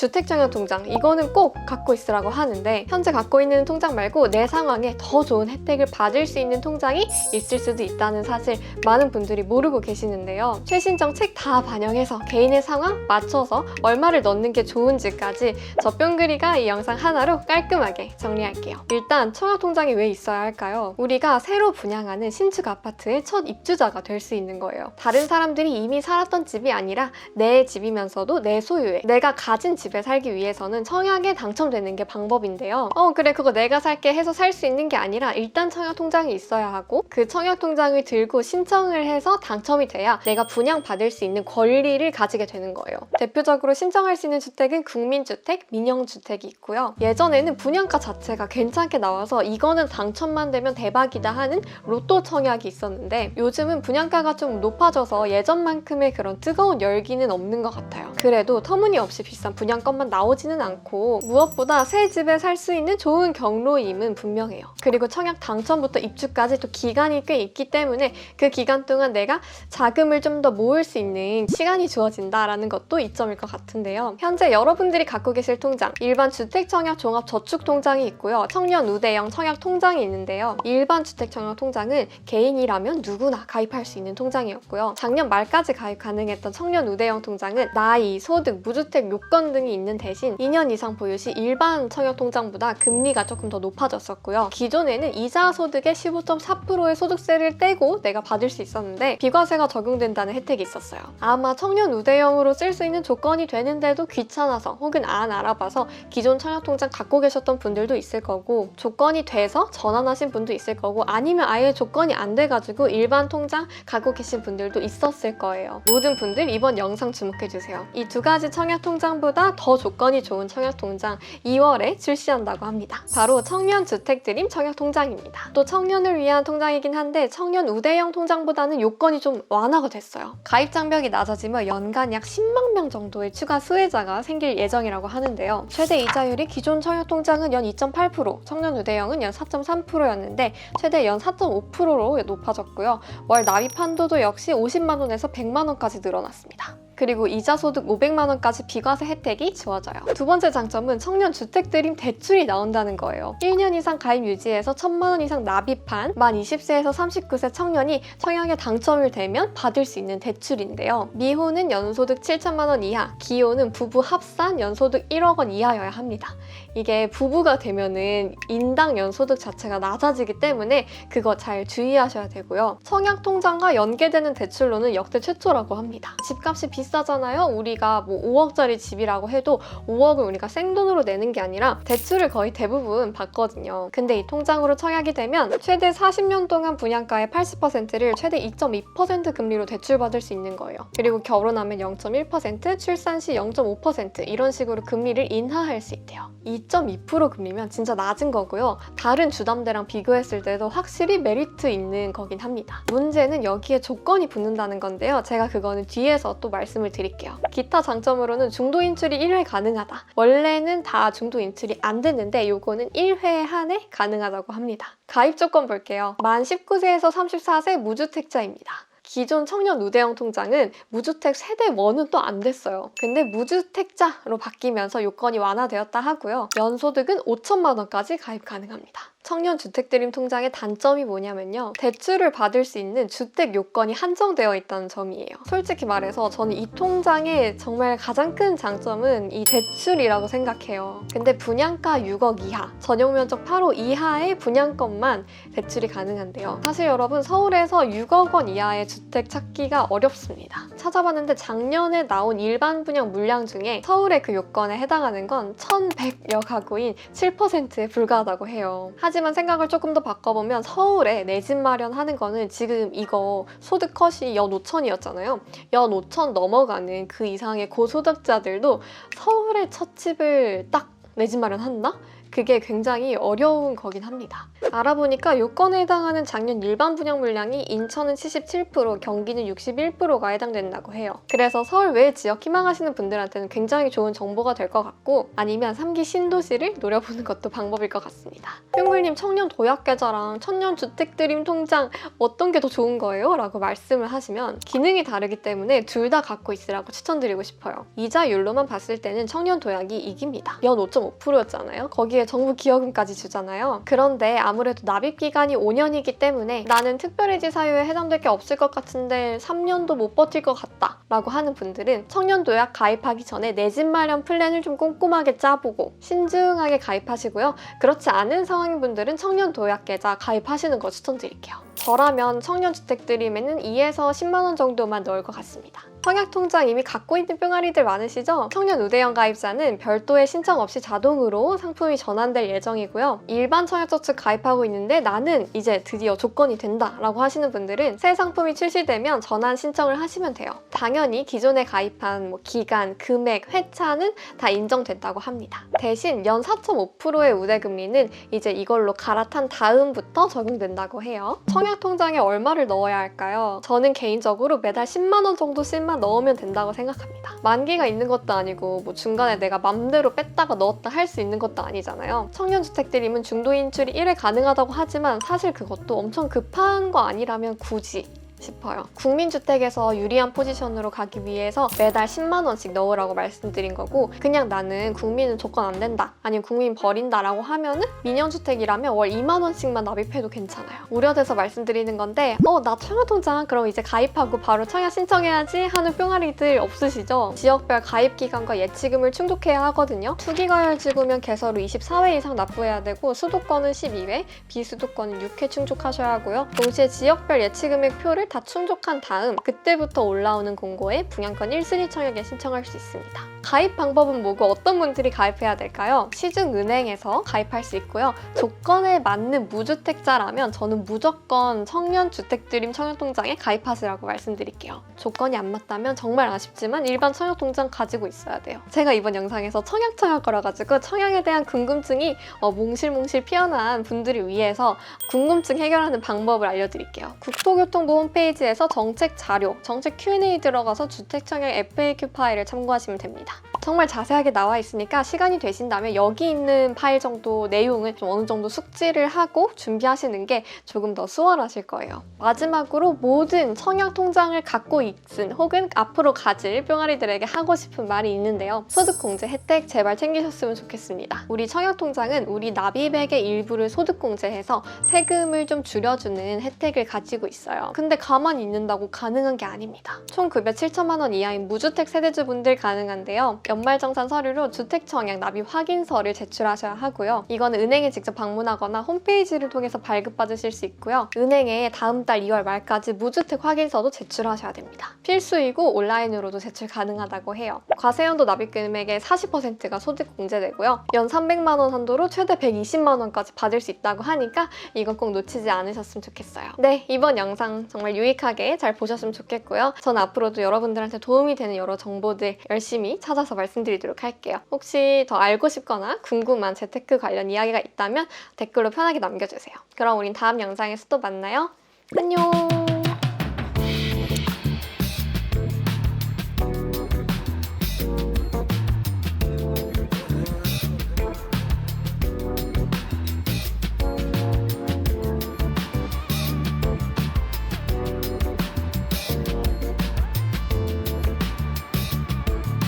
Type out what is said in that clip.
주택청약 통장 이거는 꼭 갖고 있으라고 하는데 현재 갖고 있는 통장 말고 내 상황에 더 좋은 혜택을 받을 수 있는 통장이 있을 수도 있다는 사실 많은 분들이 모르고 계시는데요. 최신 정책 다 반영해서 개인의 상황 맞춰서 얼마를 넣는 게 좋은지까지 저 뿅그리가 이 영상 하나로 깔끔하게 정리할게요. 일단 청약통장이 왜 있어야 할까요? 우리가 새로 분양하는 신축 아파트의 첫 입주자가 될 수 있는 거예요. 다른 사람들이 이미 살았던 집이 아니라 내 집이면서도 내 소유의 내가 가진 집에 살기 위해서는 청약에 당첨되는 게 방법인데요. 어 그래 그거 내가 살게 해서 살 수 있는 게 아니라 일단 청약 통장이 있어야 하고 그 청약 통장을 들고 신청을 해서 당첨이 돼야 내가 분양받을 수 있는 권리를 가지게 되는 거예요. 대표적으로 신청할 수 있는 주택은 국민주택, 민영주택이 있고요. 예전에는 분양가 자체가 괜찮게 나와서 이거는 당첨만 되면 대박이다 하는 로또 청약이 있었는데 요즘은 분양가가 좀 높아져서 예전만큼의 그런 뜨거운 열기는 없는 것 같아요. 그래도 터무니없이 비싼 분양 권만 나오지는 않고 무엇보다 새 집에 살 수 있는 좋은 경로임은 분명해요. 그리고 청약 당첨부터 입주까지 또 기간이 꽤 있기 때문에 그 기간 동안 내가 자금을 좀 더 모을 수 있는 시간이 주어진다라는 것도 이점일 것 같은데요. 현재 여러분들이 갖고 계실 통장, 일반 주택청약 종합저축통장이 있고요. 청년 우대형 청약통장이 있는데요. 일반 주택청약 통장은 개인이라면 누구나 가입할 수 있는 통장이었고요. 작년 말까지 가입 가능했던 청년 우대형 통장은 나이, 소득, 무주택 요건 등이 있는 대신 2년 이상 보유 시 일반 청약통장보다 금리가 조금 더 높아졌었고요. 기존에는 이자 소득의 15.4%의 소득세를 떼고 내가 받을 수 있었는데 비과세가 적용된다는 혜택이 있었어요. 아마 청년 우대형으로 쓸 수 있는 조건이 되는데도 귀찮아서 혹은 안 알아봐서 기존 청약통장 갖고 계셨던 분들도 있을 거고 조건이 돼서 전환하신 분도 있을 거고 아니면 아예 조건이 안 돼가지고 일반 통장 갖고 계신 분들도 있었을 거예요. 모든 분들 이번 영상 주목해주세요. 이 두 가지 청약통장보다 더 조건이 좋은 청약통장 2월에 출시한다고 합니다. 바로 청년 주택 드림 청약통장입니다. 또 청년을 위한 통장이긴 한데 청년 우대형 통장보다는 요건이 좀 완화가 됐어요. 가입 장벽이 낮아지면 연간 약 10만 명 정도의 추가 수혜자가 생길 예정이라고 하는데요. 최대 이자율이 기존 청약통장은 연 2.8%, 청년 우대형은 연 4.3%였는데 최대 연 4.5%로 높아졌고요. 월 납입 한도도 역시 50만 원에서 100만 원까지 늘어났습니다. 그리고 이자 소득 500만 원까지 비과세 혜택이 주어져요. 두 번째 장점은 청년 주택 드림 대출이 나온다는 거예요. 1년 이상 가입 유지해서 1000만 원 이상 납입한 만 20세에서 39세 청년이 청약에 당첨이 되면 받을 수 있는 대출인데요. 미호는 연소득 7천만 원 이하, 기호는 부부 합산 연소득 1억 원 이하여야 합니다. 이게 부부가 되면은 인당 연소득 자체가 낮아지기 때문에 그거 잘 주의하셔야 되고요. 청약 통장과 연계되는 대출로는 역대 최초라고 합니다. 집값이 비싸 잖아요. 우리가 뭐 5억짜리 집이라고 해도 5억을 우리가 생돈으로 내는 게 아니라 대출을 거의 대부분 받거든요. 근데 이 통장으로 청약이 되면 최대 40년 동안 분양가의 80%를 최대 2.2% 금리로 대출받을 수 있는 거예요. 그리고 결혼하면 0.1%, 출산 시 0.5% 이런 식으로 금리를 인하할 수 있대요. 2.2% 금리면 진짜 낮은 거고요. 다른 주담대랑 비교했을 때도 확실히 메리트 있는 거긴 합니다. 문제는 여기에 조건이 붙는다는 건데요. 제가 그거는 뒤에서 또 말씀을 드릴게요. 기타 장점으로는 중도 인출이 1회 가능하다. 원래는 다 중도 인출이 안 됐는데 요거는 1회 한해 가능하다고 합니다. 가입 조건 볼게요. 만 19세에서 34세 무주택자입니다. 기존 청년 우대형 통장은 무주택 세대 원은 또 안 됐어요. 근데 무주택자로 바뀌면서 요건이 완화되었다 하고요. 연소득은 5천만 원까지 가입 가능합니다. 청년 주택드림 통장의 단점이 뭐냐면요. 대출을 받을 수 있는 주택 요건이 한정되어 있다는 점이에요. 솔직히 말해서 저는 이 통장의 정말 가장 큰 장점은 이 대출이라고 생각해요. 근데 분양가 6억 이하, 전용 면적 8호 이하의 분양권만 대출이 가능한데요. 사실 여러분 서울에서 6억 원 이하의 주택 찾기가 어렵습니다. 찾아봤는데 작년에 나온 일반 분양 물량 중에 서울의 그 요건에 해당하는 건 1,100여 가구인 7%에 불과하다고 해요. 하지만 생각을 조금 더 바꿔보면 서울에 내 집 마련하는 거는 지금 이거 소득 컷이 연 5천이었잖아요. 연 5천 넘어가는 그 이상의 고소득자들도 서울에 첫 집을 딱 내 집 마련한다? 그게 굉장히 어려운 거긴 합니다. 알아보니까 요건에 해당하는 작년 일반 분양 물량이 인천은 77%, 경기는 61%가 해당된다고 해요. 그래서 서울 외 지역 희망하시는 분들한테는 굉장히 좋은 정보가 될 것 같고 아니면 3기 신도시를 노려보는 것도 방법일 것 같습니다. 뿅글님 청년 도약 계좌랑 청년 주택 드림 통장 어떤 게 더 좋은 거예요? 라고 말씀을 하시면 기능이 다르기 때문에 둘 다 갖고 있으라고 추천드리고 싶어요. 이자율로만 봤을 때는 청년 도약이 이깁니다. 연 5.5%였잖아요. 거기에 정부 기여금까지 주잖아요. 그런데 아무래도 납입 기간이 5년이기 때문에 나는 특별해지 사유에 해당될 게 없을 것 같은데 3년도 못 버틸 것 같다 라고 하는 분들은 청년 도약 가입하기 전에 내 집 마련 플랜을 좀 꼼꼼하게 짜보고 신중하게 가입하시고요. 그렇지 않은 상황인 분들은 청년 도약 계좌 가입하시는 거 추천드릴게요. 저라면 청년 주택 드림에는 2에서 10만 원 정도만 넣을 것 같습니다. 청약 통장 이미 갖고 있는 뿅아리들 많으시죠? 청년 우대형 가입자는 별도의 신청 없이 자동으로 상품이 전환될 예정이고요. 일반 청약저축 가입하고 있는데 나는 이제 드디어 조건이 된다 라고 하시는 분들은 새 상품이 출시되면 전환 신청을 하시면 돼요. 당연히 기존에 가입한 뭐 기간, 금액, 회차는 다 인정된다고 합니다. 대신 연 4.5%의 우대금리는 이제 이걸로 갈아탄 다음부터 적용된다고 해요. 청약 통장에 얼마를 넣어야 할까요? 저는 개인적으로 매달 10만 원 정도 쓸만 넣으면 된다고 생각합니다. 만기가 있는 것도 아니고 뭐 중간에 내가 맘대로 뺐다가 넣었다 할 수 있는 것도 아니잖아요. 청년주택드림은 중도 인출이 1회 가능하다고 하지만 사실 그것도 엄청 급한 거 아니라면 굳이 싶어요. 국민주택에서 유리한 포지션으로 가기 위해서 매달 10만 원씩 넣으라고 말씀드린 거고 그냥 나는 국민은 조건 안 된다 아니면 국민 버린다라고 하면은 민영주택이라면 월 2만 원씩만 납입해도 괜찮아요. 우려돼서 말씀드리는 건데 어 나 청약통장 그럼 이제 가입하고 바로 청약 신청해야지 하는 뿅아리들 없으시죠? 지역별 가입 기간과 예치금을 충족해야 하거든요. 투기가열 지구면 개설 후 24회 이상 납부해야 되고 수도권은 12회, 비수도권은 6회 충족하셔야 하고요. 동시에 지역별 예치금액 표를 다 충족한 다음 그때부터 올라오는 공고에 분양권 1순위 청약에 신청할 수 있습니다. 가입 방법은 뭐고 어떤 분들이 가입해야 될까요? 시중은행에서 가입할 수 있고요. 조건에 맞는 무주택자라면 저는 무조건 청년주택드림 청약통장에 가입하시라고 말씀드릴게요. 조건이 안 맞다면 정말 아쉽지만 일반 청약통장 가지고 있어야 돼요. 제가 이번 영상에서 청약청약 걸어가지고 청약에 대한 궁금증이 어, 몽실몽실 피어난 분들을 위해서 궁금증 해결하는 방법을 알려드릴게요. 국토교통부 홈페이지 에서 정책 자료, 정책 Q&A 들어가서 주택 청약 FAQ 파일을 참고하시면 됩니다. 정말 자세하게 나와 있으니까 시간이 되신다면 여기 있는 파일 정도 내용을 좀 어느 정도 숙지를 하고 준비하시는 게 조금 더 수월하실 거예요. 마지막으로 모든 청약 통장을 갖고 있은 혹은 앞으로 가질 뿅아리들에게 하고 싶은 말이 있는데요. 소득공제 혜택 제발 챙기셨으면 좋겠습니다. 우리 청약 통장은 우리 납입액의 일부를 소득공제해서 세금을 좀 줄여주는 혜택을 가지고 있어요. 근데 가만히 있는다고 가능한 게 아닙니다. 총 급여 7천만 원 이하인 무주택 세대주분들 가능한데요. 연말정산 서류로 주택청약 납입 확인서를 제출하셔야 하고요. 이거는 은행에 직접 방문하거나 홈페이지를 통해서 발급받으실 수 있고요. 은행에 다음 달 2월 말까지 무주택 확인서도 제출하셔야 됩니다. 필수이고 온라인으로도 제출 가능하다고 해요. 과세연도 납입 금액의 40%가 소득 공제되고요. 연 300만 원 한도로 최대 120만 원까지 받을 수 있다고 하니까 이건 꼭 놓치지 않으셨으면 좋겠어요. 네, 이번 영상 정말 유익하게 잘 보셨으면 좋겠고요. 저는 앞으로도 여러분들한테 도움이 되는 여러 정보들 열심히 찾아서 말씀드리도록 할게요. 혹시 더 알고 싶거나 궁금한 재테크 관련 이야기가 있다면 댓글로 편하게 남겨주세요. 그럼 우린 다음 영상에서 또 만나요. 안녕!